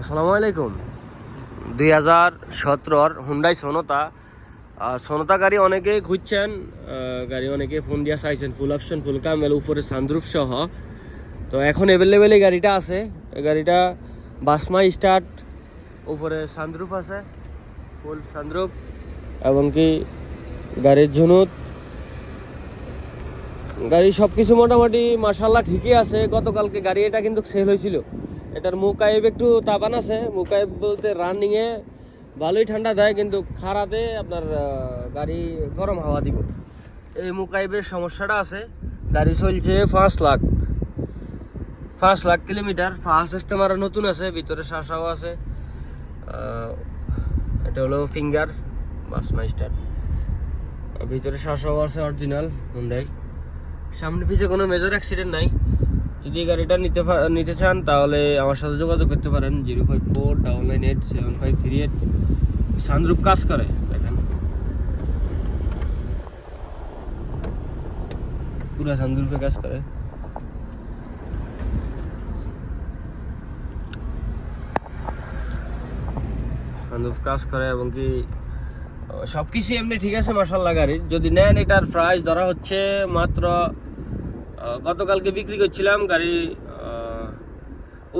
আসসালামু আলাইকুম। দুই হাজার সতেরোর হুন্ডাই সোনতা সোনতা গাড়ি অনেকেই খুঁজছেন গাড়ি অনেকে ফোন দিয়া চাইছেন ফুল অপশন ফুল কামেল উপরে সানরুফ সহ। তো এখন অ্যাভেলেবেল এই গাড়িটা আছে। গাড়িটা বাসমা স্টার্ট উপরে সানরুফ আছে ফুল সানরুফ এবং কি গাড়ির ঝুনুত। গাড়ি সব কিছু মোটামুটি মাসাল্লাহ ঠিকই আছে। গতকালকে গাড়ি এটা কিন্তু সেল হয়েছিল। এটার মুকাইব একটু তাপান আছে। মুকাইব বলতে রানিংয়ে ভালোই ঠান্ডা দেয়, কিন্তু খারাতে আপনার গাড়ি গরম হাওয়া দিব। এই মুকাইবের সমস্যাটা আছে, গাড়ি চলছে পাঁচ লাখ। পাঁচ লাখ কিলোমিটার ফার্স্ট সিস্টেম আরও নতুন আছে, ভিতরে শাসাও আছে। এটা হলো ফিঙ্গার বাস মাইস্টার ভিতরে শাসাও আছে অরিজিনাল হুন্ডাই সামনে পিছিয়ে কোনো মেজর অ্যাক্সিডেন্ট নাই। যদি গাড়িটা নিতে নিতে চান, তাহলে আমার সাথে যোগাযোগ করতে পারেন। Zero five four double nine eight seven five three eight. সানরূপ কাজ করে, দেখেন। পুরো সানরূপে কাজ করে। সানরূপ কাজ করে এবং কি সব কিছু এমনি ঠিক আছে মার্শাল্লাহ গাড়ির। যদি নেন এটার প্রাইস ধরা হচ্ছে মাত্র গতকালকে বিক্রি করছিলাম গাড়ি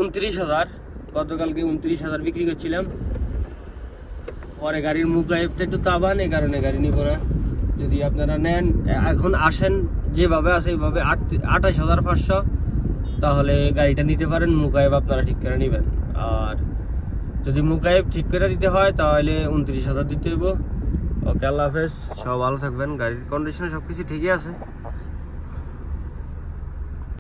উনত্রিশ হাজার। গতকালকে উনত্রিশ হাজার বিক্রি করছিলাম। পরে গাড়ির মুখ গাইবটা একটু তাবান এই কারণে গাড়ি নিব না। যদি আপনারা নেন এখন আসেন, যেভাবে আছে এইভাবে আট, আঠাশ হাজার পাঁচশো, তাহলে গাড়িটা নিতে পারেন মুকাইব আপনারা ঠিক করে নেবেন। আর যদি মুকাইব ঠিক করে দিতে হয়, তাহলে উনত্রিশ হাজার দিতে হইব। ওকে, আল্লাহ হাফেজ। সব ভালো থাকবেন, গাড়ির কন্ডিশন সব কিছু ঠিকই আছে।